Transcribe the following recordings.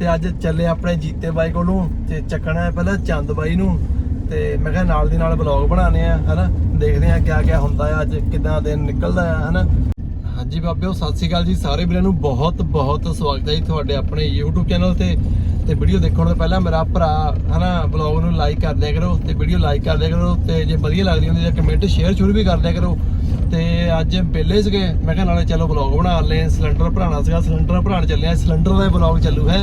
ਤੇ ਅੱਜ ਚੱਲੇ ਆਪਣੇ ਜੀਤੇ ਬਾਈ ਕੋਲੋਂ ਨੂੰ ਤੇ ਚੱਕਣਾ ਹੈ ਪਹਿਲਾਂ ਚੰਦ ਬਾਈ ਨੂੰ ਤੇ ਮੈਂ ਕਿਹਾ ਨਾਲ ਦੀ ਨਾਲ ਵਲੌਗ ਬਣਾਉਣੇ ਆ, ਹਨਾ? ਦੇਖਦੇ ਆ ਕਿਆ ਕਿਆ ਹੁੰਦਾ ਆ ਅੱਜ ਕਿਦਾਂ ਦਿਨ ਨਿਕਲਦਾ ਆ ਹਨਾ? ਹਾਂਜੀ ਬਾਬਿਓ, ਸਤਿ ਸ਼੍ਰੀ ਅਕਾਲ ਜੀ ਸਾਰੇ ਵੀਰਾਂ ਨੂੰ। ਬਹੁਤ ਬਹੁਤ ਸਵਾਗਤ ਹੈ ਜੀ ਤੁਹਾਡੇ ਆਪਣੇ YouTube ਚੈਨਲ ਤੇ। ਤੇ ਵੀਡੀਓ ਦੇਖਣ ਤੋਂ ਪਹਿਲਾਂ ਮੇਰਾ ਭਰਾ, ਹਨਾ ਬਲੌਗ ਨੂੰ ਲਾਈਕ ਕਰ ਦਿਆ ਕਰੋ ਤੇ ਵੀਡੀਓ ਲਾਈਕ ਕਰ ਦਿਆ ਕਰੋ ਤੇ ਜੇ ਵਧੀਆ ਲੱਗਦੀ ਹੁੰਦੀ ਤਾਂ ਕਮੈਂਟ ਸ਼ੇਅਰ ਸ਼ੁਰੂ ਵੀ ਕਰ ਦਿਆ ਕਰੋ। ਤੇ ਅੱਜ ਵਿਹਲੇ ਸੀਗੇ। ਮੈਂ ਕਿਹਾ ਨਾਲੇ ਚਲੋ ਬਲੌਗ ਬਣਾ ਲਏ ਸਿਲੰਡਰ ਭਰਾਣਾ ਸੀਗਾ। ਸਿਲੰਡਰ ਭਰਾਣ ਚੱਲੇ ਆ ਸਿਲੰਡਰ ਦਾ ਬਲੌਗ ਚੱਲੂ ਹੈ।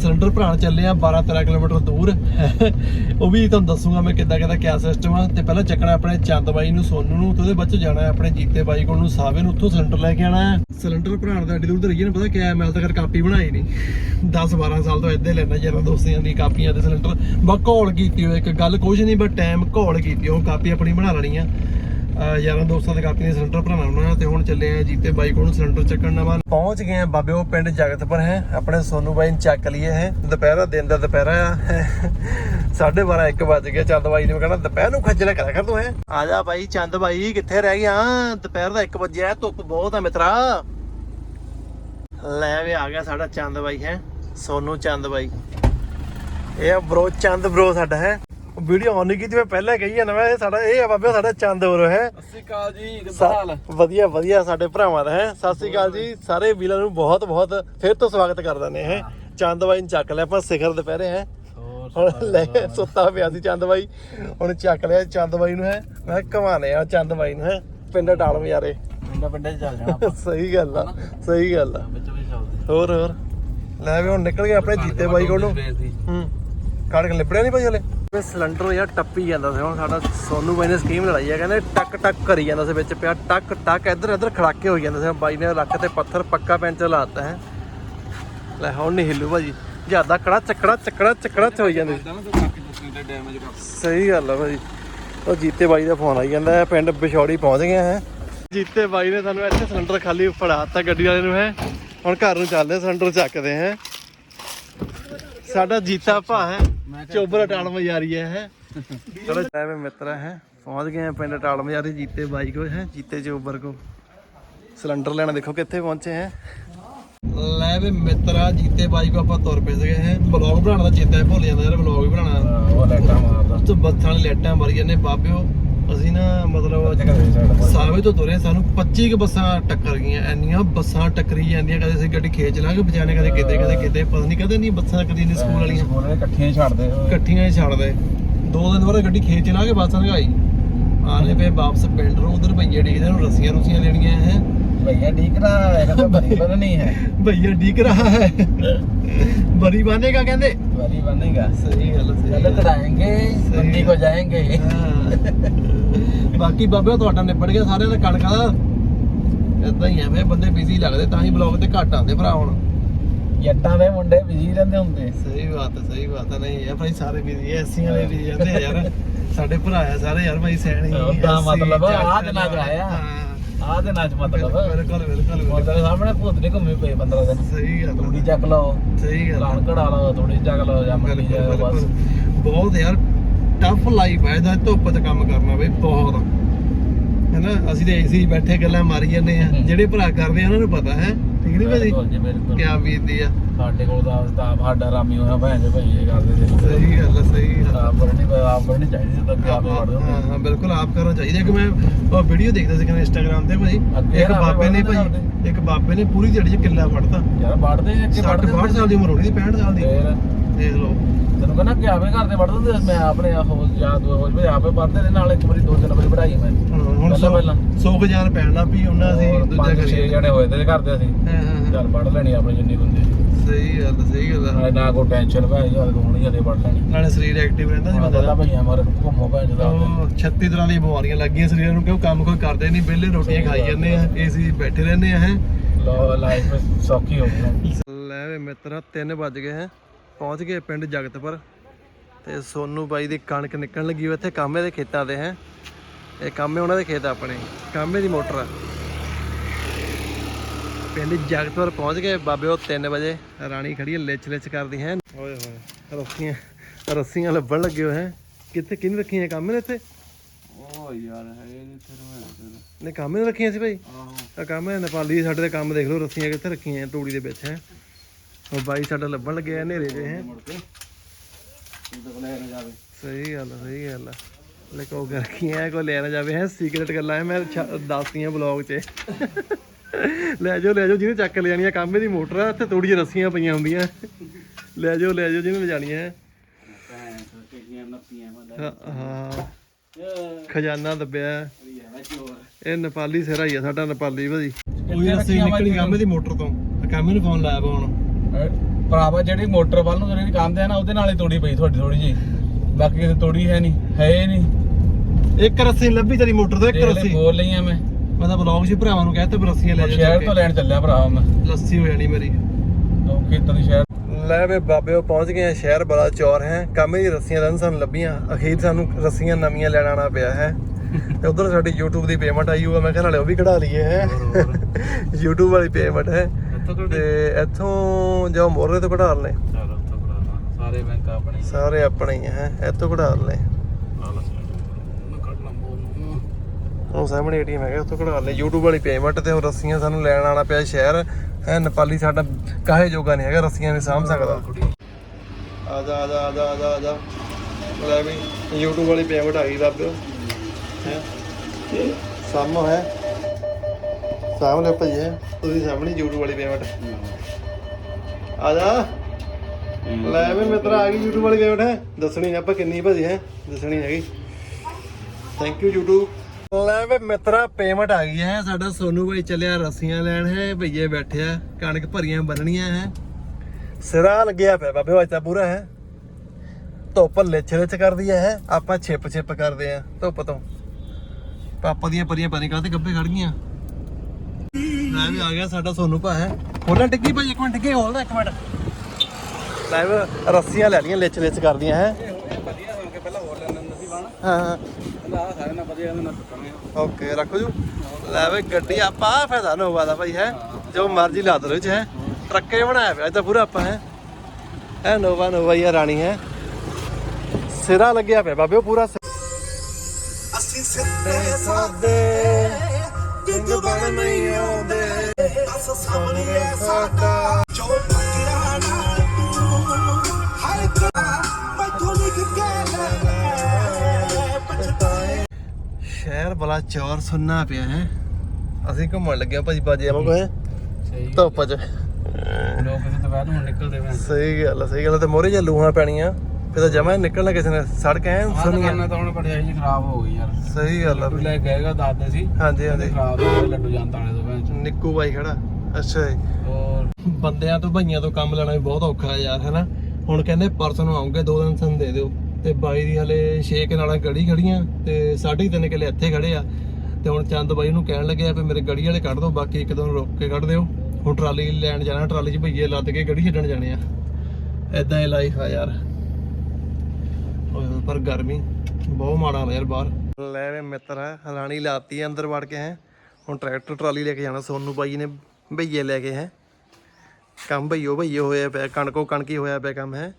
ਸਿਲੰਡਰ ਭਰਾਣ ਚੱਲੇ ਆ 12 13 ਕਿਲੋਮੀਟਰ ਦੂਰ। ਉਹ ਵੀ ਤੁਹਾਨੂੰ ਦੱਸੂਗਾ ਮੈਂ ਕਿੱਦਾਂ ਕਿੱਦਾਂ ਕਿਆ ਸਿਸਟਮ ਆ। ਤੇ ਪਹਿਲਾਂ ਚੱਕਣਾ ਆਪਣੇ ਚੰਦ ਬਾਈ ਨੂੰ, ਸੋਨੂ ਨੂੰ ਤੇ ਉਹਦੇ ਬੱਚੇ ਜਾਣਾ ਆਪਣੇ ਜੀਤੇ ਬਾਈ ਕੋਲ ਨੂੰ। ਸਾਵੇ ਨੂੰ ਉੱਥੋਂ ਸਿਲੰਡਰ ਲੈ ਕੇ ਆਣਾ ਹੈ। ਸਿਲੰਡਰ ਭਰਾਣ ਦਾ ਐਡੀ ਦੂਰ ਤੇ ਰਹੀਏ ਪਤਾ ਕਿਆ ਮੈਂ ਤਾਂ ਤੱਕ ਕਾਪੀ ਬਣਾਈ ਨਹੀਂ 10 12 ਸਾਲ ਤੋਂ ਇੱਦਾਂ ਹੀ ਲੈਣਾ ਯਾਰਾਂ ਦੋਸਤਾਂ ਦੀ ਕਾਪੀਆਂ ਤੇ ਸਿਲੰਡਰ। ਬਸ ਘੋਲ ਕੀਤੀ ਹੋਈ ਇੱਕ ਗੱਲ ਕੁਝ ਨਹੀਂ ਬਟ ਟਾਈਮ ਘੋਲ ਕੀਤੀ। ਉਹ ਕਾਪੀ ਆਪਣੀ ਬਣਾ ਲੈਣੀ ਆ। ਯਾਰਾਂ ਦੋਸਤਾਂ ਦੇ ਕਾਪੀ ਦੇ ਸਿਲੰਡਰ ਭਰਾਣਾ ਤੇ ਹੁਣ ਚੱਲੇ ਆ ਜੀਤੇ ਬਾਈ ਕੋਲ ਸਿਲੰਡਰ ਚੱਕਣ ਨਵਾਂ। ਪਹੁੰਚ ਗਏ ਆ ਬਾਬੇ, ਉਹ ਪਿੰਡ ਜਗਤਪੁਰ ਹੈ। ਆਪਣੇ ਸੋਨੂ ਬਾਈ ਨੂੰ ਚੱਕ ਲਈਏ ਹੈ ਦੁਪਹਿਰਾ, ਦਿਨ ਦਾ ਦੁਪਹਿਰਾ ਆ। 12:30 1 ਵਜ ਗਿਆ। ਚੰਦ ਬਾਈ ਨੇ ਕਹਿਣਾ, ਦੁਪਹਿਰ ਨੂੰ ਖੱਜਲ ਕਰਿਆ ਕਰ ਤੂੰ, ਹੈ। ਆ ਜਾ ਬਾਈ, ਚੰਦ ਬਾਈ ਕਿੱਥੇ ਰਹਿ ਗਿਆ? ਦੁਪਹਿਰ ਦਾ 1 ਵਜਿਆ, ਧੁੱਪ ਬਹੁਤ ਆ ਮਿੱਤਰਾ। ਲੈ ਵੀ ਆ ਗਿਆ ਸਾਡਾ ਚੰਦ ਬਾਈ, ਹੈ। ਸੋਨੂ ਚੰਦ ਬਾਈ। ਇਹ ਆ ਬ్రో ਚੰਦ ਬ్రో ਸਾਡਾ, ਹੈ। ਵੀਡੀਓ ਆਨ ਨਹੀਂ ਕੀਤੀ ਮੈਂ ਪਹਿਲਾਂ ਕਹੀ ਜਾਂਦਾ ਮੈਂ ਇਹ ਸਾਡਾ ਇਹ ਆ ਬਾਬੇ ਸਾਡਾ ਚੰਦ ਬ్రో ਹੈ। ਸਤਿ ਸ਼੍ਰੀ ਅਕਾਲ ਜੀ ਸਾ- ਵਧੀਆ ਵਧੀਆ ਸਾਡੇ ਭਰਾਵਾਂ ਦਾ ਹੈ। ਸਤਿ ਸ੍ਰੀ ਅਕਾਲ ਜੀ ਸਾਰੇ ਵੀਰਾਂ ਨੂੰ ਬਹੁਤ ਬਹੁਤ ਫਿਰ ਤੋਂ ਸਵਾਗਤ ਕਰ ਦਿੰਦੇ ਹੈ। ਚੰਦ ਬਾਈ ਨੂੰ ਚੱਕ ਲਿਆ ਆਪਾਂ ਸਿਖਰ ਦੁਪਹਿਰੇ ਹੈ। ਹੁਣ ਲੈ ਸੁੱਤਾ ਪਿਆ ਸੀ ਚੰਦ ਬਾਈ। ਹੁਣ ਚੱਕ ਲਿਆ ਚੰਦ ਬਾਈ ਨੂੰ ਹੈ। ਮੈਂ ਘਮਾਨੇ ਆ ਚੰਦ ਬਾਈ ਨੂੰ ਹੈ। ਪਿੰਡ ਟਾਲ ਮਜਾਰੇ ਪਿੰਡਾਂ ਪਿੰਡਾਂ 'ਚ ਚੱਲ ਜਾਣਾ ਸਹੀ ਗੱਲ ਆ ਸਹੀ ਗੱਲ ਆ। ਹੋਰ ਹੋਰ। ਲੈ ਵੀ ਹੁਣ ਨਿਕਲ ਗਏ ਆਪਣੇ ਜੀਤੇ ਬਾਈ ਕੋਲ। ਨੂੰ ਹੂੰ। ਕਾੜ ਕੇ ਲਿਪੜਿਆ ਨਹੀਂ ਭਾਈ ਹਲੇ? ਇਹ ਸਿਲੰਡਰ ਯਾਰ ਟੱਪੀ ਜਾਂਦਾ ਸੀ। ਹੁਣ ਸਾਡਾ ਸੋਨੂ ਬਾਈ ਨੇ ਸਕੀਮ ਲੜਾਈ ਹੈ ਕਹਿੰਦੇ ਟੱਕ ਟੱਕ ਕਰੀ ਜਾਂਦਾ ਸੀ ਵਿੱਚ ਪਿਆ, ਟੱਕ ਟੱਕ ਇੱਧਰ ਇੱਧਰ ਖੜਾਕੇ ਹੋਈ ਜਾਂਦੇ ਸੀ। ਬਾਈ ਨੇ ਰੱਖ ਤੇ ਪੱਥਰ ਪੱਕਾ ਪੈਂਚਰ ਲਾਤਾ ਹੈ। ਲੈ ਹੁਣ ਨਹੀਂ ਹਿੱਲੂ ਭਾਜੀ। ਜ਼ਿਆਦਾ ਕੜਾ ਚੱਕੜਾ ਚੱਕੜਾ ਚੱਕੜਾ ਚ ਹੋਈ ਜਾਂਦੇ। ਸਹੀ ਗੱਲ ਆ ਭਾਜੀ। ਉਹ ਜੀਤੇ ਬਾਈ ਦਾ ਫੋਨ ਆਈ ਜਾਂਦਾ ਪਿੰਡ ਬਿਛੌੜੀ ਪਹੁੰਚ ਗਿਆ ਹੈ। ਜੀਤੇ ਬਾਈ ਨੇ ਸਾਨੂੰ ਇੱਥੇ ਸਿਲੰਡਰ ਖਾਲੀ ਫੜਾਤਾ ਗੱਡੀ ਵਾਲੇ ਨੂੰ ਹੈ। ਹੁਣ ਘਰ ਨੂੰ ਚੱਲਦੇ ਸਿਲੰਡਰ ਚੱਕਦੇ ਹੈ। ਸਾਡਾ ਜੀਤਾ ਭਾ ਹੈ। ਚੋਬਰ ਟਾਲ ਮਜਾਰੀ ਹੈ ਹੈ। ਸਾਡਾ ਐਵੇਂ ਮਿੱਤਰ ਹੈ ਪਹੁੰਚ ਗਏ ਆ ਪਿੰਡ ਟਾਲ ਮਜਾਰੀ ਜੀਤੇ ਬਾਈ ਕੋ ਹੈ ਜੀਤੇ ਚੋਬਰ ਕੋ ਸਿਲੰਡਰ ਲੈਣਾ ਦੇਖੋ ਕਿੱਥੇ ਪਹੁੰਚੇ ਹੈ। ਲੈ ਵੀ ਮਿੱਤਰਾ ਜੀਤੇ ਬਾਈ ਕੋ ਆਪਾਂ ਤੁਰ ਪਏ ਸੀਗੇ ਹੈ। ਬਲੌਗ ਬਣਾਉਣ ਦਾ ਚੇਤਾ ਹੀ ਭੁੱਲ ਜਾਂਦਾ ਯਾਰ ਬਲੌਗ ਵੀ ਬਣਾਉਣਾ। ਉਹ ਲੈਟਾ ਮਾਰਦਾ। ਉਸ ਤੋਂ ਬੱਸਾਂ ਲਾਈਟਾਂ ਮਰ ਜਾਂਦੇ ਬਾਬਿਓ। ਅਸੀਂ ਨਾ ਮਤਲਬ ਸਾਵੇ ਤੋਂ ਤੁਰੇ ਸਾਨੂੰ 25 ਕੁ ਬੱਸਾਂ ਟੱਕਰ ਗਈਆਂ ਇੰਨੀਆਂ ਬੱਸਾਂ ਟੱਕਰੀ ਜਾਂਦੀਆਂ ਕਦੇ ਅਸੀਂ ਗੱਡੀ ਖੇਚ ਲਾਂਗੇ ਬਚਾਣੇ ਕਦੇ ਕਿਤੇ ਕਦੇ ਕਿਤੇ ਪਤਾ ਨਹੀਂ ਕਦੇ ਨਹੀਂ ਬੱਸਾਂ ਕਦੀ ਨਹੀਂ ਸਕੂਲ ਵਾਲੀਆਂ। ਸਕੂਲ ਇਕੱਠੀਆਂ ਹੀ ਛੱਡਦੇ ਇਕੱਠੀਆਂ ਹੀ ਛੱਡਦੇ। ਦੋ ਦਿਨ ਬਾਅਦ ਗੱਡੀ ਖੇਚ ਲਾਂਗੇ ਬੱਸਾਂ ਲਗਾਈ ਆਨੇ ਪਏ ਵਾਪਸ ਪਿੰਡ ਨੂੰ ਉਧਰ ਭਈਏ ਡੀਕਦੇ ਨੂੰ ਰੱਸੀਆਂ ਰੁਸੀਆਂ ਲੈਣੀਆਂ ਹੈ। ਭਈਆ ਠੀਕ ਰਹਾ ਹੈ ਕਹਿੰਦਾ ਬਰੀ ਬਨ ਨਹੀਂ ਹੈ। ਭਈਆ ਡੀਕ ਰਹਾ ਹੈ। ਬਰੀ ਬਾਨੇਗਾ ਕਹਿੰਦੇ। ਬਰੀ बनेगा ਸਹੀ ਗੱਲ ਸਹੀ पहले ਗੱਲ। तो आएंगे मंडी को जाएंगे ਹਾਂ। ਬਾਕੀ ਬਾਬਾ ਤੁਹਾਡਾ ਨਿਬੜ ਗਿਆ ਸਾਰਿਆਂ ਦਾ ਕਣਕਾਂ ਦਾ ਇਦਾਂ ਹੀ ਐਵੇਂ ਬੰਦੇ ਬਿਜ਼ੀ ਲੱਗਦੇ ਤਾਂ ਹੀ ਬਲੌਗ ਤੇ ਘੱਟ ਆਉਂਦੇ ਭਰਾ ਹੁਣ ਜੱਟਾਂ ਦੇ ਮੁੰਡੇ ਬਿਜੀ ਰਹਿੰਦੇ ਹੁੰਦੇ ਸਹੀ ਬਾਤ ਹੈ ਸਹੀ ਬਾਤ ਹੈ ਨਹੀਂ ਇਹ ਭਾਈ ਸਾਰੇ ਬਿਜ਼ੀ ਐ ਐਸੀਆਂ ਵਾਲੇ ਵੀ ਜਾਂਦੇ ਆ ਯਾਰ ਸਾਡੇ ਭਰਾ ਆ ਸਾਰੇ ਯਾਰ ਭਾਈ ਸੈਣੀ ਉਹਦਾ ਮਤਲਬ ਆਹ ਦਿਨਾਂ 'ਚ ਆਇਆ। ਆਹ ਦੇ ਨਾਚ ਮਤਲਬ ਬਿਲਕੁਲ ਬਿਲਕੁਲ ਬਿਲਕੁਲ ਉਹਦੇ ਸਾਹਮਣੇ ਭੂਤ ਨਹੀਂ ਘੁੰਮੇ ਪਏ 15 ਦਿਨ। ਸਹੀ ਗੱਲ ਥੋੜੀ ਚੱਕ ਲਓ ਸਹੀ ਗੱਲ। ਲਾਣ ਕਢਾ ਲਓ ਥੋੜੀ ਚੱਕ ਲਓ ਜਾਂ ਬਿਲਕੁਲ, ਜਾਓ ਬਸ। ਬਹੁਤ ਯਾਰ ਟਫ ਲਾਈਫ ਹੈ ਇਹਦਾ ਧੁੱਪ 'ਚ ਕੰਮ ਕਰਨਾ ਬਈ ਬਹੁਤ। ਹੈਨਾ? ਅਸੀਂ ਤੇ ਏਸੀ ਬੈਠੇ ਗੱਲਾਂ ਮਾਰੀ ਜਾਂਦੇ ਆ। ਜਿਹੜੇ ਭਰਾ ਕਰਦੇ ਆ ਉਹਨਾਂ ਨੂੰ ਪਤਾ ਹੈ। ਠੀਕ ਨਹੀਂ ਭਾਜੀ? ਬਿਲਕੁਲ ਜੀ ਬਿਲਕੁਲ। ਕਿਆ ਬੀਤਦੀ ਆ। ਸਾਡੇ ਕੋਲ ਤਾਂ ਉਸਤਾਦ ਸਾਡਾ ਰਾਮੀ ਹੋਇਆ ਭੈਣ ਦੇ ਭਾਈ ਇਹ ਕਰਦੇ ਸੀ ਸਹੀ ਗੱਲ ਆ ਸਹੀ ਗੱਲ ਆ। ਆਪ ਬੜਨੀ ਆਪ ਬੜਨੀ ਚਾਹੀਦੀ ਸੀ ਤਾਂ ਕਿ ਆਪੇ ਵੜ ਹਾਂ ਹਾਂ ਬਿਲਕੁਲ ਆਪ ਕਰਨਾ ਚਾਹੀਦਾ। ਕਿ ਮੈਂ ਉਹ ਵੀਡੀਓ ਦੇਖਦਾ ਸੀ ਕਿ ਇੰਸਟਾਗ੍ਰਾਮ ਤੇ ਭਾਈ। ਅੱਗੇ ਇੱਕ ਨਾ ਬਾਬੇ ਨੇ ਇੱਕ ਬਾਬੇ ਨੇ ਪੂਰੀ ਦਿਹਾੜੀ 'ਚ ਕਿੱਲਾ ਫੜਤਾ ਯਾਰ ਵੜਦੇ ਆ ਕਿ 60 62 ਸਾਲ ਦੀ ਉਮਰ ਹੋਣੀ ਸੀ 65 ਸਾਲ ਦੀ। ਫੇਰ ਦੇਖ ਲਓ। ਤੈਨੂੰ ਕਹਿੰਦਾ ਕਿ ਆਪੇ ਘਰ ਦੇ ਵੜ ਦਿੰਦੇ ਮੈਂ ਆਪਣੇ ਹੋ ਯਾਦ ਹੋ ਜਵੇ ਆਪੇ ਪੜਦੇ ਨੇ ਨਾਲ ਇੱਕ ਵਾਰੀ ਦੋ ਤਿੰਨ ਵਾਰੀ ਪੜਾਈ ਮੈਂ। ਹੁਣ ਪਹਿਲਾਂ- ਪਹਿਲਾਂ। ਸੌ ਕੁ ਜਾਨ ਪੈਣ ਲੱਗ ਪਈ ਉਹਨਾਂ ਸੀ ਦੂਜਾ ਕਰੀ ਜਣੇ ਹੋਏ ਤੇ ਅਸੀਂ। ਹਾਂ ਹਾਂ ਚੱਲ ਪੜ ਲੈਣੀ ਆਪਣੀ ਜਿੰਨੀ ਹੁੰਦੀ ਸਹੀ ਗੱਲ ਸਹੀ ਗੱਲ। ਨਾਲੇ ਨਾ ਕੋਈ ਟੈਨਸ਼ਨ ਭਾਈ ਜਦ ਹੋਣੀ ਜਦੇ ਪੜ ਲੈਣੀ। ਨਾਲੇ ਸਰੀਰ ਐਕਟਿਵ ਰਹਿੰਦਾ ਸੀ ਬੰਦੇ ਦਾ। ਭਈਆ ਮਾਰੇ ਘੁੰਮੋ ਭੈਣ ਜਦਾ ਉਹ 36 ਤਰ੍ਹਾਂ ਦੀਆਂ ਬਿਮਾਰੀਆਂ ਲੱਗੀਆਂ ਸਰੀਰ ਨੂੰ ਕਿਉਂ ਕੰਮ ਕੋਈ ਕਰਦੇ ਨਹੀਂ ਵਿਹਲੇ ਰੋਟੀਆਂ ਖਾਈ ਜਾਂਦੇ ਆ ਏਸੀ ਬੈਠੇ ਰਹਿੰਦੇ ਆ ਹੈ। ਲਾਈਫ ਸੌਖੀ ਹੋ ਗਈ ਲੈ ਵੇ ਮਿੱਤਰਾ 3 ਵੱਜ ਗਏ ਹੈ। ਪਹੁੰਚ ਗਏ ਪਿੰਡ ਜਗਤਪੁਰ ਤੇ ਸੋਨੂ ਬਾਈ ਦੀ ਕਣਕ ਨਿਕਲਣ ਲੱਗੀ ਹੋਈ ਇੱਥੇ ਕਾਮੇ ਦੇ ਖੇਤਾਂ ਦੇ ਹੈ। ਇਹ ਕਾਮੇ ਉਹਨਾਂ ਦੇ ਖੇਤ ਆਪਣੇ ਕਾਮੇ ਦੀ ਮੋਟਰ ਆ। ਪਿੰਡ ਜਗਤਪੁਰ ਪਹੁੰਚ ਗਏ ਬਾਬੇ ਉਹ 3 ਵਜੇ ਰਾਣੀ ਖੜੀ ਹੈ ਲਿਚ ਲਿਚ ਕਰਦੀ ਹੈ। ਓਏ ਹੋਏ। ਰੱਸੀਆਂ ਰੱਸੀਆਂ ਲੱਭਣ ਲੱਗੇ ਹੋਏ ਹੈ। ਕਿੱਥੇ ਕਿੰਨ ਰੱਖੀਆਂ ਕਾਮੇ ਨੇ ਇੱਥੇ? ਓ ਯਾਰ ਹੈ ਨੇ ਕਾਮੇ ਨੇ ਰੱਖੀਆਂ ਸੀ ਭਾਈ? ਆਹੋ। ਆ ਕਾਮੇ ਨੇਪਾਲੀ ਸਾਡੇ ਦੇ ਕੰਮ ਦੇਖ ਲਓ ਰੱਸੀਆਂ ਕਿੱਥੇ ਰੱਖੀਆਂ ਤੂੜੀ ਦੇ ਵਿੱਚ ਹੈ। ਉਹ ਬਾਈ ਸਾਡਾ ਲੱਭਣ ਲੱਗਿਆ ਹਨੇਰੇ 'ਚ ਹੈ। ਮੁੜ ਕੇ। ਇਹ ਤਾਂ ਲੈ ਨਾ ਜਾਵੇ। ਸਹੀ ਗੱਲ ਆ, ਸਹੀ ਗੱਲ ਆ। ਲੈ ਕੋ ਕਰ ਕੀ ਹੈ ਕੋਈ ਲੈ ਨਾ ਜਾਵੇ ਹੈ ਸੀਕ੍ਰੇਟ ਗੱਲਾਂ ਹੈ ਮੈਂ ਛ- ਦੱਸਤੀਆਂ ਬਲੌਗ 'ਚ। ਲੈ ਜਾਓ ਲੈ ਜਾਓ ਜਿਹਨੇ ਚੱਕ ਲੈ ਜਾਣੀਆਂ ਕਾਮੇ ਦੀ ਮੋਟਰ ਆ ਇੱਥੇ ਥੋੜੀ ਜਿਹੀ ਰੱਸੀਆਂ ਪਈਆਂ ਹੁੰਦੀਆਂ। ਲੈ ਜਾਓ ਲੈ ਜਾਓ ਜਿਹਨੇ ਲੈ ਜਾਣੀਆਂ ਹੈ। ਭੈਣ ਚੋ ਕਿੰਨੀਆਂ ਨੱਪੀਆਂ ਮੈਂ ਹਾਂ, ਹਾਂ। ਇਹ ਖਜ਼ਾਨਾ ਦੱਬਿਆ ਹੈ। ਯਾਰ ਚੋਰ ਇਹ ਨੇਪਾਲੀ ਸਿਰਾ ਹੀ ਆ ਸਾਡਾ ਨੇਪਾਲੀ ਭਾਜੀ। ਉਹੀ ਰੱਸੀ ਨਿਕਲੀ ਕਾਮੇ ਦੀ ਮੋਟਰ ਤੋਂ। ਕਾਮੇ ਨੂੰ ਫੋਨ ਲਾਇਆ ਵਾ ਹੁਣ। ਭਰਾਵਾ ਜਿਹੜੀ ਮੋਟਰ ਵੱਲ ਨੂੰ ਜਿਹੜੀ ਕੰਮ ਦੇ ਨਾ ਉਹਦੇ ਨਾਲ ਹੀ ਤੋੜੀ ਪਈ ਤੁਹਾਡੀ ਥੋੜੀ ਜੀ ਬਾਕੀ ਕਿਤੇ ਤੋੜੀ ਹੈ ਨਹੀਂ ਹੈ ਹੀ ਨਹੀਂ। ਇੱਕ ਰੱਸੀ ਲੱਭੀ ਤੇਰੀ ਮੋਟਰ ਤੋਂ ਇੱਕ ਰੱਸੀ। ਬੋਲ ਲਈਆਂ ਮੈਂ। ਮੈਂ ਤਾਂ ਬਲੌਗ 'ਚ ਭਰਾਵਾਂ ਨੂੰ ਕਹਿ ਤਾ ਵੀ ਰੱਸੀਆਂ ਲੈ ਜਾ ਸ਼ਹਿਰ ਤੋਂ ਲੈਣ ਚੱਲਿਆ ਭਰਾ ਮੈਂ। ਲੱਸੀ ਹੋ ਜਾਣੀ ਮੇਰੀ। ਖੇਤਾਂ ਦੀ ਸ਼ਹਿਰ। ਲੈ ਵੇ ਬਾਬਿਓ ਪਹੁੰਚ ਗਏ ਆ ਸ਼ਹਿਰ ਬੜਾ ਚੌਰ ਹੈ। ਕਾਮੇ ਦੀ ਰੱਸੀਆਂ ਤਾਂ ਨੀ ਸਾਨੂੰ ਲੱਭੀਆਂ। ਅਖੀਰ ਸਾਨੂੰ ਰੱਸੀਆਂ ਨਵੀਆਂ ਲੈਣ ਆਣਾ ਪਿਆ ਹੈ। ਤੇ ਉਧਰ ਸਾਡੀ YouTube ਦੀ ਪੇਮੈਂਟ ਆਈ ਹੋਆ ਮੈਂ ਕਿਹਾ ਨਾਲੇ ਉਹ ਵੀ ਕਢਾ ਲਈਏ ਹੈ। YouTube ਵਾਲੀ ਪੇਮੈਂਟ ਹੈ। ਤੇ ਇੱਥੋਂ ਜੋ ਮੋਰੇ ਤੋਂ ਕਢਾ ਚਲੋ ਉੱਥੋਂ ਲਾ। ਸਾਰੇ ਬੈਂਕ ਆਪਣੇ ਸਾਰੇ ਆਪਣੇ ਹੀ ਹੈ। ਇੱਥੋਂ ਕਢਾ ਲਾਂ ਉਹ ਸਾਹਮਣੇ ਏਟੀਐਮ ਹੈਗਾ ਉੱਥੋਂ ਕਢਾ ਲੈ YouTube ਵਾਲੀ ਪੇਮੈਂਟ ਤੇ ਉਹ ਰੱਸੀਆਂ ਸਾਨੂੰ ਲੈਣ ਆਣਾ ਪਿਆ ਸ਼ਹਿਰ। ਹੈ ਨੇਪਾਲੀ ਸਾਡਾ ਕਾਹੇ ਜੋਗਾ ਨਹੀਂ ਹੈਗਾ ਰੱਸੀਆਂ ਨਹੀਂ ਸਾਂਭ ਸਕਦਾ। ਆ ਜਾ ਆ ਜਾ ਆ ਜਾ ਆ ਜਾ ਲੈ ਵੀ YouTube ਵਾਲੀ ਪੇਮੈਂਟ ਆ ਗਈ ਰੱਬਿਓ ਹੈ। ਸਾਹਮਣੇ ਹੈ। ਸਾਹਮਣੇ ਭਾਈ ਹੈ, ਤੁਸੀਂ ਸਾਹਮਣੇ YouTube ਵਾਲੀ ਪੇਮੈਂਟ ਆ ਜਾ। ਲੈ ਵੀ ਮਿੱਤਰਾ, ਆ ਗਈ YouTube ਵਾਲੀ ਪੇਮੈਂਟ ਹੈ ਦੱਸਣੀ ਨੀ ਆਪਾਂ ਕਿੰਨੀ ਭਾਜੀ ਹੈ, ਦੱਸਣੀ ਹੈਗੀ। ਥੈਂਕ ਯੂ YouTube ਲੈ ਵੇ ਮਿੱਤਰਾ ਪੇਮੈਂਟ ਆ ਗਈ ਹੈ। ਸਾਡਾ ਸੋਨੂ ਭਾਈ ਚੱਲਿਆ, ਰੱਸੀਆਂ ਲੈਣ ਹੈ, ਭਈਏ ਬੈਠਿਆ ਕਣਕ ਭਰੀਆਂ ਬੰਨਣੀਆਂ ਹੈ। ਸਿਰਾ ਲੱਗਿਆ ਪਿਆ, ਬਾਬੇ ਅੱਜ ਪੂਰਾ ਹੈ। ਧੁੱਪ ਲਿਛ ਲਿਛ ਕਰਦੀ ਹੈ ਆਪਾਂ ਛਿਪ ਛਿਪ ਕਰਦੇ ਆ, ਧੁੱਪ ਤੋਂ। ਪਾਪਾ ਦੀਆਂ ਪਰੀਆਂ ਪਾਣੀ ਕਾਹਤੇ ਗੱਬੇ ਖੜ ਗਈਆਂ। ਲੈ ਵੀ ਆ ਗਿਆ, ਸਾਡਾ ਸੋਨੂ ਭਾ ਹੈ। ਖੋਲਾਂ ਟਿੱਕੀ ਭਾਈ, ਇੱਕ ਮਿੰਟ ਟਿੱਕੀ ਹੋਲਦਾ ਇੱਕ ਮਿੰਟ। ਲੈ ਰੱਸੀਆਂ ਲੈ ਲਈਆਂ ਲਿਛ ਲਿਛ ਕਰਦੀਆਂ, ਹੈ। ਵਧੀਆ ਹੋ ਕੇ ਪਹਿਲਾਂ ਹੋਰ ਲੈਣ ਸੀ ਬਾਣ ਹਾਂ। ਹਾਂ ਸਾਰੇ ਨਾਲ ਵਧੀਆ ਇਹਨਾਂ ਨਾਲ ਟੁੱਟਣੇ ਓਕੇ, ਰੱਖੋ ਜੂ। ਲੈ ਵੇ ਗੱਡੀ ਆਪਾਂ ਫਾਇਦਾ ਨੋਵਾ ਦਾ ਭਾਈ, ਹੈ। ਜੋ ਮਰਜ਼ੀ ਲਾ ਦੋ ਵਿੱਚ, ਹੈ। ਟਰੱਕੇ ਬਣਾਇਆ ਪਿਆ ਅੱਜ ਤਾਂ ਪੂਰਾ ਆਪਾਂ, ਹੈ। ਇਹ ਨੋਵਾ ਨੋਵਾ ਹੀ ਰਾਣੀ, ਹੈ। ਸਿਰਾ ਲੱਗਿਆ ਪਿਆ, ਬਾਬੇ, ਉਹ ਪੂਰਾ ਅਸੀਂ ਸਿੱਧੇ ਸਾਦੇ। ਜਿੰਦ ਬਣ ਨਹੀਂ ਆਉਂਦੇ। ਅਸ ਸਾਹਮਣੇ ਸਾਡਾ। ਜੋ ਪਕੜਾ ਨਾਲ ਤੂੰ ਹਰ ਕਲਾ ਮੈਥੋਂ ਲਿਖ ਕੇ ਲੈ ਪਛਤਾਏ। ਸ਼ਹਿਰ ਬੜਾ ਚੌਰ ਸੁੰਨਾ ਪਿਆ ਹੈ। ਅਸੀਂ ਘੁੰਮਣ ਲੱਗੇ ਆ ਭਾਜੀ ਬਾਜੇ ਆਵਾਂ ਕੋਈ ਸਹੀ ਧੁੱਪ 'ਚ ਲੋਕ ਕਿਤੇ ਦੁਪਹਿਰ ਨੂੰ ਨਿਕਲਦੇ ਵੇ ਸਹੀ ਗੱਲ ਸਹੀ ਗੱਲ ਤੇ ਮੋਰੇ ਜਾਂ ਲੂਹਾਂ ਪੈਣੀਆਂ। ਫਿਰ ਤਾਂ ਜਮਾ ਨਿਕਲਣਾ ਕਿਸੇ ਨੇ ਸੜਕ ਐ ਸੁਣੀਆਂ ਦੁਕਾਨਾਂ ਤਾਂ ਹੁਣ ਪੜਿਆ ਜੀ ਖਰਾਬ ਹੋ ਗਈ ਯਾਰ। ਸਹੀ ਗੱਲ ਆ ਲੱਡੂ ਲੈ ਕੇ ਆਏਗਾ ਦਾਦੇ ਸੀ। ਹਾਂਜੀ ਹਾਂਜੀ। ਖਰਾਬ ਹੋ ਗਏ ਲੱਡੂ ਜਾਣ ਤਾਲੇ ਤੋਂ ਭੈਣ। ਨਿੱਕੂ ਬਾਈ ਖੜਾ। ਅੱਛਾ ਜੀ। ਹੋਰ? ਬੰਦਿਆਂ ਤੋਂ ਭਈਆਂ ਤੋਂ ਕੰਮ ਲੈਣਾ ਵੀ ਬਹੁਤ ਔਖਾ ਹੈ ਯਾਰ ਹੈਨਾ? ਹੁਣ ਕਹਿੰਦੇ ਪਰਸੋਂ ਨੂੰ ਆਉਂਗੇ ਦੋ ਦਿਨ ਸਾਨੂੰ ਦੇ ਦਿਓ। ਤੇ ਬਾਈ ਦੀ ਹਲੇ 6 ਕਨਾਲਾਂ ਗੜੀ ਖੜੀਆਂ ਤੇ 3.5 ਕਿੱਲੇ ਇੱਥੇ ਖੜੇ ਆ। ਤੇ ਹੁਣ ਚੰਦ ਬਾਈ ਨੂੰ ਕਹਿਣ ਲੱਗੇ ਆ ਵੀ ਮੇਰੇ ਗੜੀ ਵਾਲੇ ਕੱਢ ਦਿਓ ਬਾਕੀ ਇੱਕ ਦਿਨ ਰੁਕ ਕੇ ਕੱਢ ਦਿਓ। ਹੁਣ ਟਰਾਲੀ ਲੈਣ ਜਾਣਾ ਟਰਾਲੀ 'ਚ ਭਈਏ ਲੱਦ ਕੇ ਗੜੀ ਛੱਡਣ ਜਾਣੇ ਆ। ਐਦਾਂ ਹੀ ਲਾਈਫ ਆ ਯਾਰ। ਪਰ ਗਰਮੀ ਬਹੁਤ ਮਾੜਾ ਹਾਲ ਯਾਰ ਬਾਹਰ। ਲੈ ਵੇ ਮਿੱਤਰ ਹੈ ਹਲਾਣੀ ਲਾਤੀ ਆ, ਅੰਦਰ ਵੜ ਕੇ ਹੈ। ਹੁਣ ਟਰੈਕਟਰ, ਟਰਾਲੀ ਲੈ ਕੇ ਜਾਣਾ, ਸੋਨੂ ਬਾਈ ਨੇ ਭਈਏ ਲੈ ਕੇ ਹੈ। ਕੰਮ ਭਈਓ ਭਈਏ ਹੋਇਆ ਪਿਆ ਕਣਕੋ ਕਣਕੀ ਹੋਇਆ ਪਿਆ ਕੰਮ ਹੈ।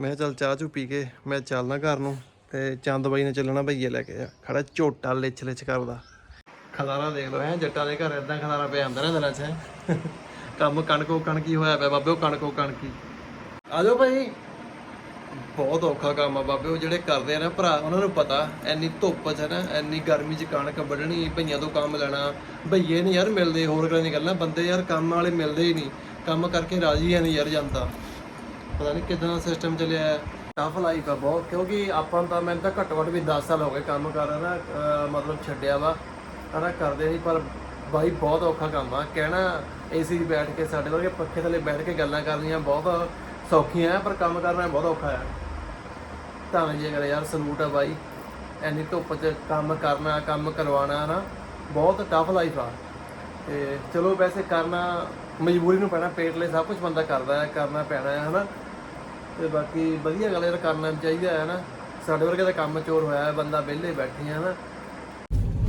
ਮੈਂ ਕਿਹਾ ਚੱਲ ਚਾਹ ਚੂ ਪੀ ਕੇ ਮੈਂ ਚੱਲਣਾ ਘਰ ਨੂੰ, ਤੇ ਚੰਦ ਬਾਈ ਨੇ ਚੱਲਣਾ ਭਈਏ ਲੈ ਕੇ ਖੜਾ ਝੋਟਾ ਲਿਚ ਲਿਚ ਕਰਦਾ। ਖਲਾਰਾ ਦੇਖ ਲਓ, ਹੈ, ਜੱਟਾਂ ਦੇ ਘਰ ਇਦਾਂ ਖਲਾਰਾ ਪਿਆ ਹੁੰਦਾ ਨਾ ਦਿਨਾਂ 'ਚ, ਹੈਂ। ਕੰਮ ਕਣਕੋ ਕਣਕੀ ਹੋਇਆ ਪਿਆ, ਬਾਬੇ ਉਹ ਕਣਕੋ ਕਣਕੀ ਆ ਜਾਓ ਭਾਈ। ਬਹੁਤ ਔਖਾ ਕੰਮ ਆ ਬਾਬੇ, ਉਹ ਜਿਹੜੇ ਕਰਦੇ ਆ ਨਾ ਭਰਾ, ਉਹਨਾਂ ਨੂੰ ਪਤਾ ਐਨੀ ਧੁੱਪ 'ਚ ਨਾ ਐਨੀ ਗਰਮੀ 'ਚ ਕਣਕ ਵੱਢਣੀ, ਭਈਆਂ ਤੋਂ ਕੰਮ ਲੈਣਾ, ਭਈਏ ਨਹੀਂ ਯਾਰ ਮਿਲਦੇ ਹੋਰ ਗੱਲਾਂ ਨਹੀਂ ਗੱਲਾਂ, ਬੰਦੇ ਯਾਰ ਕੰਮ ਵਾਲੇ ਮਿਲਦੇ ਹੀ ਨਹੀਂ, ਕੰਮ ਕਰਕੇ ਰਾਜੀ ਹੈ ਨਹੀਂ ਯਾਰ ਜਾਂਦਾ ਪਤਾ ਨਹੀਂ ਕਿਦਾਂ ਦਾ ਸਿਸਟਮ ਚੱਲਿਆ ਹੈ। ਟਫ ਲਾਈਫ ਆ ਬਹੁਤ, ਕਿਉਂਕਿ ਆਪਾਂ ਤਾਂ, ਮੈਨੂੰ ਤਾਂ ਘੱਟੋ ਘੱਟ ਵੀ 10 ਸਾਲ ਹੋ ਗਏ ਕੰਮ ਕਰ ਰਿਹਾ ਨਾ ਮਤਲਬ ਛੱਡਿਆ ਵਾ, ਹਨਾ, ਕਰਦੇ ਨਹੀਂ ਪਰ ਬਾਈ ਬਹੁਤ ਔਖਾ ਕੰਮ ਆ। ਕਹਿਣਾ ਏਸੀ 'ਚ ਬੈਠ ਕੇ, ਸਾਡੇ ਵਰਗੇ ਪੱਖੇ ਥੱਲੇ ਬੈਠ ਕੇ ਗੱਲਾਂ ਕਰਨੀਆਂ ਬਹੁਤ ਸੌਖੀਆਂ ਆ, ਪਰ ਕੰਮ ਕਰਨਾ ਬਹੁਤ ਔਖਾ ਆ। ਤਾਂ ਜੇ ਕਰੇ ਯਾਰ, ਸਲੂਟ ਆ ਬਾਈ। ਐਨੀ ਧੁੱਪ 'ਚ ਕੰਮ ਕਰਨਾ, ਕੰਮ ਕਰਵਾਉਣਾ ਨਾ, ਬਹੁਤ ਟਫ ਲਾਈਫ ਆ। ਤੇ ਚਲੋ ਵੈਸੇ ਕਰਨਾ, ਮਜਬੂਰੀ ਨੂੰ ਪੈਣਾ, ਪੇਟ ਲਈ ਸਭ ਕੁਝ ਬੰਦਾ ਕਰਦਾ ਹੈ, ਕਰਨਾ ਪੈਣਾ ਹੈ, ਹਨਾ? ਤੇ ਬਾਕੀ ਵਧੀਆ ਗੱਲ ਯਾਰ ਕਰਨਾ ਚਾਹੀਦਾ ਹੈ ਨਾ ਸਾਡੇ ਵਰਗੇ ਦਾ ਕੰਮ ਚੋਰ ਹੋਇਆ, ਬੰਦਾ ਵਿਹਲੇ ਬੈਠੇ ਆ ਨਾ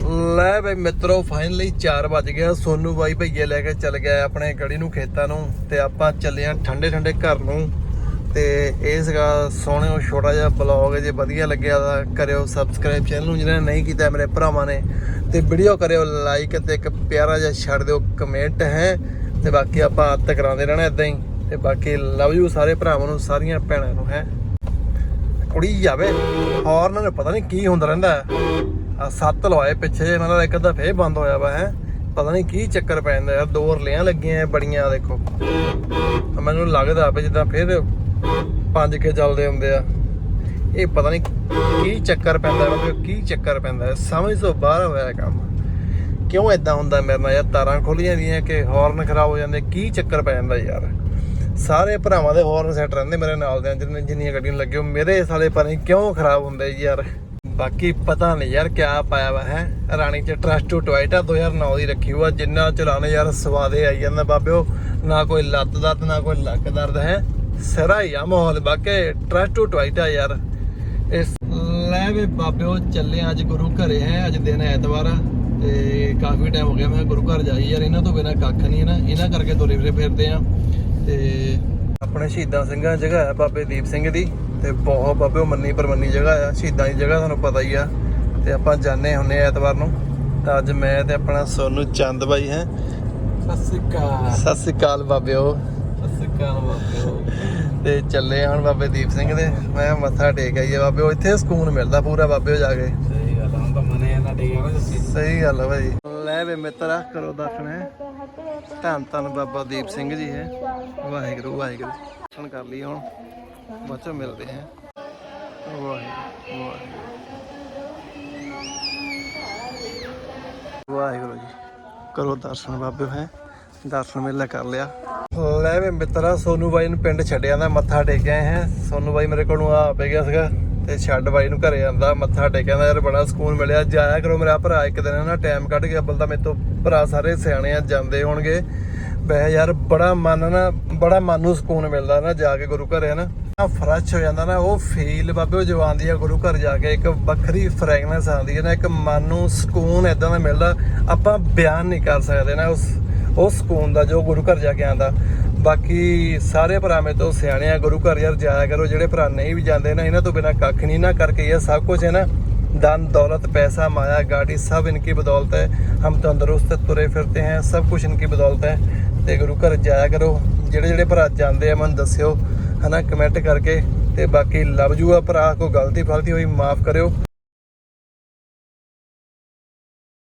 ਲੈ ਬਈ ਮਿੱਤਰੋ ਫਾਈਨਲੀ 4 ਵਜ ਗਿਆ ਸੋਨੂ ਬਾਈ ਭਈਏ ਲੈ ਕੇ ਚੱਲ ਗਿਆ ਆਪਣੇ ਗੜੀ ਨੂੰ, ਖੇਤਾਂ ਨੂੰ। ਤੇ ਆਪਾਂ ਚੱਲੇ ਆ ਠੰਡੇ ਠੰਡੇ ਘਰ ਨੂੰ। ਤੇ ਇਹ ਸੀਗਾ ਸੋਹਣਿਓ ਛੋਟਾ ਜਿਹਾ ਬਲੌਗ ਜੇ ਵਧੀਆ ਲੱਗਿਆ ਤਾਂ ਕਰਿਓ ਸਬਸਕ੍ਰਾਈਬ ਚੈਨਲ ਨੂੰ, ਜਿਹਨਾਂ ਨੇ ਨਹੀਂ ਕੀਤਾ ਮੇਰੇ ਭਰਾਵਾਂ ਨੇ। ਤੇ ਵੀਡੀਓ ਕਰਿਓ ਲਾਈਕ ਤੇ ਇੱਕ ਪਿਆਰਾ ਜਿਹਾ ਛੱਡ ਦਿਓ ਕਮੈਂਟ ਹੈ। ਤੇ ਬਾਕੀ ਆਪਾਂ ਅੱਤ ਕਰਾਉਂਦੇ ਰਹਿਣਾ ਇਦਾਂ ਹੀ। ਤੇ ਬਾਕੀ ਲਵ ਯੂ ਸਾਰੇ ਭਰਾਵਾਂ ਨੂੰ, ਸਾਰੀਆਂ ਭੈਣਾਂ ਨੂੰ ਹੈ। ਕੁੜੀ ਜਾਵੇ। ਔਰ ਉਹਨਾਂ ਨੂੰ ਪਤਾ ਨਹੀਂ ਕੀ ਹੁੰਦਾ ਰਹਿੰਦਾ। ਸੱਤ ਲਵਾਏ ਪਿੱਛੇ ਜੇ ਇਹਨਾਂ ਇੱਕ ਅੱਧਾ ਫੇਰ ਬੰਦ ਹੋਇਆ ਵਾ, ਹੈ। ਪਤਾ ਨਹੀਂ ਕੀ ਚੱਕਰ ਪੈ ਜਾਂਦਾ ਯਾਰ, ਦੋ ਰਲਿਆਂ ਲੱਗੀਆਂ ਬੜੀਆਂ ਦੇਖੋ। ਮੈਨੂੰ ਲੱਗਦਾ ਵੀ ਜਿੱਦਾਂ ਫੇਰ ਪੰਜ ਕੇ ਚੱਲਦੇ ਹੁੰਦੇ ਆ। ਇਹ ਪਤਾ ਨਹੀਂ ਕੀ ਚੱਕਰ ਪੈਂਦਾ, ਮਤਲਬ ਕੀ ਚੱਕਰ ਪੈਂਦਾ ਸਮਝ ਤੋਂ ਬਾਹਰ ਹੋਇਆ ਕੰਮ। ਕਿਉਂ ਇਦਾਂ ਹੁੰਦਾ ਮੇਰੇ ਨਾਲ ਯਾਰ, ਤਾਰਾਂ ਖੁੱਲ ਜਾਂਦੀਆਂ ਕਿ ਹਾਰਨ ਖਰਾਬ ਹੋ ਜਾਂਦੇ, ਕੀ ਚੱਕਰ ਪੈ ਜਾਂਦਾ ਯਾਰ। ਸਾਰੇ ਭਰਾਵਾਂ ਦੇ ਹਾਰਨ ਸੈੱਟ ਰਹਿੰਦੇ ਮੇਰੇ ਨਾਲ ਦੇ, ਜਿੰਨੇ ਜਿੰਨੀਆਂ ਗੱਡੀਆਂ ਲੱਗੇ ਹੋ ਮੇਰੇ ਸਾਲੇ ਪਤਾ ਕਿਉਂ ਖਰਾਬ ਹੁੰਦੇ ਯਾਰ। ਬਾਕੀ ਪਤਾ ਨਹੀਂ ਯਾਰ ਕਿਆ ਪਾਇਆ ਵਾ, ਹੈ? ਰਾਣੀ ਚ ਟਰਸਟ ਟੂ ਟੋਇਟਾ 2009 ਦੀ ਰੱਖੀ ਹੋਆ ਜਿੰਨਾ ਚਲਾਣੇ ਯਾਰ ਸਵਾਦੇ ਆਈ ਜਾਂਦਾ ਬਾਬਿਓ, ਨਾ ਕੋਈ ਲੱਤ ਦਰਦ, ਨਾ ਕੋਈ ਲੱਕ ਦਰਦ, ਹੈ? ਸਿਰਾ ਹੀ ਆ ਮਾਹੌਲ, ਬਾਕੀ ਟਰਸਟ ਟੂ ਟੋਇਟਾ ਯਾਰ। ਇਸ ਲੈ ਵੇ ਬਾਬਿਓ, ਚੱਲੇ ਅੱਜ ਗੁਰੂ ਘਰੇ, ਹੈ? ਅੱਜ ਦਿਨ ਐਤਵਾਰ ਆ, ਤੇ ਕਾਫੀ ਟਾਈਮ ਹੋ ਗਿਆ, ਮੈਂ ਗੁਰੂ ਘਰ ਜਾਈ ਯਾਰ, ਇਹਨਾਂ ਤੋਂ ਬਿਨਾ ਕੱਖ ਨਹੀਂ ਨਾ, ਇਹਨਾਂ ਕਰਕੇ ਤੁਰੇ ਫਿਰੇ ਫਿਰਦੇ ਆ, ਤੇ ਆਪਣੇ ਸ਼ਹੀਦਾਂ ਸਿੰਘਾਂ ਦੀ ਜਗ੍ਹਾ ਹੈ ਬਾਬੇ ਦੀਪ ਸਿੰਘ ਦੀ ਤੇ ਬਹੁਤ ਬਾਬੇ ਮੰਨੀ ਪਰਮੰਨੀ ਜਗ੍ਹਾ ਆ ਸ਼ਹੀਦਾਂ ਦੀ ਜਗ੍ਹਾ ਤੁਹਾਨੂੰ ਪਤਾ ਹੀ ਆ। ਤੇ ਆਪਾਂ ਜਾਣੇ ਹੁੰਨੇ ਐਤਵਾਰ ਨੂੰ। ਤਾਂ ਅੱਜ ਮੈਂ ਤੇ ਆਪਣਾ ਸੋਨੂ ਚੰਦ ਬਾਈ ਹੈ। ਸਤਿ ਸ੍ਰੀ ਅਕਾਲ। ਸਤਿ ਸ੍ਰੀ ਅਕਾਲ ਬਾਬਿਓ ਸਤਿ ਸ੍ਰੀ ਅਕਾਲ ਬਾਬਿਓ ਤੇ ਚੱਲੇ ਹੁਣ ਬਾਬੇ ਦੀਪ ਸਿੰਘ ਦੇ। ਮੈਂ ਮੱਥਾ ਟੇਕ ਆਈਏ ਬਾਬੇ ਉਹ। ਇੱਥੇ ਸਕੂਨ ਮਿਲਦਾ ਪੂਰਾ ਬਾਬੇ ਉਹ ਜਾ ਕੇ। ਸਹੀ ਗੱਲ ਤਾਂ ਮਨੇ ਇਹਨਾਂ ਟਿਕਿਆ ਨਾ ਸਹੀ ਗੱਲ ਹੈ ਭਾਈ ਲੈ ਵੇ ਮਿੱਤਰਾ, ਕਰੋ ਦਰਸ਼ਨ ਧੰਨ ਧੰਨ ਬਾਬਾ ਦੀਪ ਸਿੰਘ ਜੀ ਹੈ। ਵਾਹਿਗੁਰੂ ਵਾਹਿਗੁਰੂ। ਦਰਸ਼ਨ ਕਰ ਲਈ ਹੁਣ। ਬਾਅਦ ਮਿਲਦੇ ਹਾਂ। ਵਾਹਿਗੁਰੂ ਵਾਹਿਗੁਰੂ। ਵਾਹਿਗੁਰੂ ਜੀ। ਕਰੋ ਦਰਸ਼ਨ ਬਾਬੇ ਹੈ। ਦਰਸ਼ਨ ਮੇਲਾ ਕਰ ਲਿਆ। ਲੈ ਵੇ ਮਿੱਤਰਾ, ਸੋਨੂ ਬਾਈ ਨੂੰ ਪਿੰਡ ਛੱਡਿਆ ਦਾ ਮੱਥਾ ਟੇਕਿਆ ਹੈ। ਸੋਨੂ ਬਾਈ ਮੇਰੇ ਕੋਲੋਂ ਆ ਪੈ ਗਿਆ ਸੀਗਾ। ਤੇ ਛੱਡ ਬਾਈ ਨੂੰ ਘਰੇ ਆਂਦਾ ਮੱਥਾ ਟੇਕਿਆ ਯਾਰ ਬੜਾ ਸਕੂਨ ਮਿਲਿਆ। ਜਾਇਆ ਕਰੋ ਮੇਰਾ ਭਰਾ, ਇੱਕ ਦਿਨ ਨਾ ਟਾਈਮ ਕੱਢ ਕੇ ਅੱਬਲ ਤਾਂ ਮੇਰੇ ਤੋਂ ਭਰਾ ਸਾਰੇ ਸਿਆਣੇ ਆ, ਜਾਂਦੇ ਹੋਣਗੇ। ਵੈਸੇ ਯਾਰ ਬੜਾ ਮਨ ਨਾ, ਬੜਾ ਮਨ ਨੂੰ ਸਕੂਨ ਮਿਲਦਾ ਨਾ ਜਾ ਕੇ ਗੁਰੂ ਘਰੇ ਨਾ ਫਰੈਸ਼ ਹੋ ਜਾਂਦਾ ਨਾ, ਉਹ ਫੀਲ ਬਾਬੇ, ਉਹ ਜੋ ਆਉਂਦੀ ਆ, ਗੁਰੂ ਘਰ ਜਾ ਕੇ ਇੱਕ ਵੱਖਰੀ ਫ੍ਰੈਗਨੈਂਸ ਆਉਂਦੀ ਹੈ ਨਾ, ਇੱਕ ਮਨ ਨੂੰ ਸਕੂਨ ਇਦਾਂ ਦਾ ਮਿਲਦਾ, ਆਪਾਂ ਬਿਆਨ ਨਹੀਂ ਕਰ ਸਕਦੇ ਨਾ ਉਸ ਉਹ ਸਕੂਨ ਦਾ ਜੋ ਗੁਰੂ ਘਰ ਜਾ ਕੇ ਆਂਦਾ ਬਾਕੀ ਸਾਰੇ ਭਰਾ ਮੇ ਤੋਂ ਸਿਆਣੇ ਆ ਗੁਰੂ ਘਰ ਯਾਰ ਜਾਇਆ ਕਰੋ ਜਿਹੜੇ ਭਰਾ ਨਹੀਂ ਵੀ ਜਾਂਦੇ ਨਾ ਇਹਨਾਂ ਤੋਂ ਬਿਨਾ ਕੱਖ ਨਹੀਂ ਨਾ ਕਰਕੇ ਇਹ ਸਭ ਕੁਝ ਹੈ ਨਾ धन दौलत पैसा माया गाड़ी सब इनकी बदौलत है हम तंदुरुस्त तुरे फिरते हैं सब कुछ इनकी बदौलत है ਤੇ ਗੁਰੂ ਘਰ ਜਾਇਆ ਕਰੋ ਜਿਹੜੇ ਜਿਹੜੇ ਭਰਾ ਜਾਂਦੇ ਆ ਮੈਨੂੰ ਦੱਸਿਓ ਹਨਾ ਕਮੈਂਟ ਕਰਕੇ ਤੇ ਬਾਕੀ ਲਵ ਜੂ ਆ ਭਰਾ ਕੋਈ ਗਲਤੀ ਫਲਤੀ ਹੋਈ ਮਾਫ ਕਰਿਓ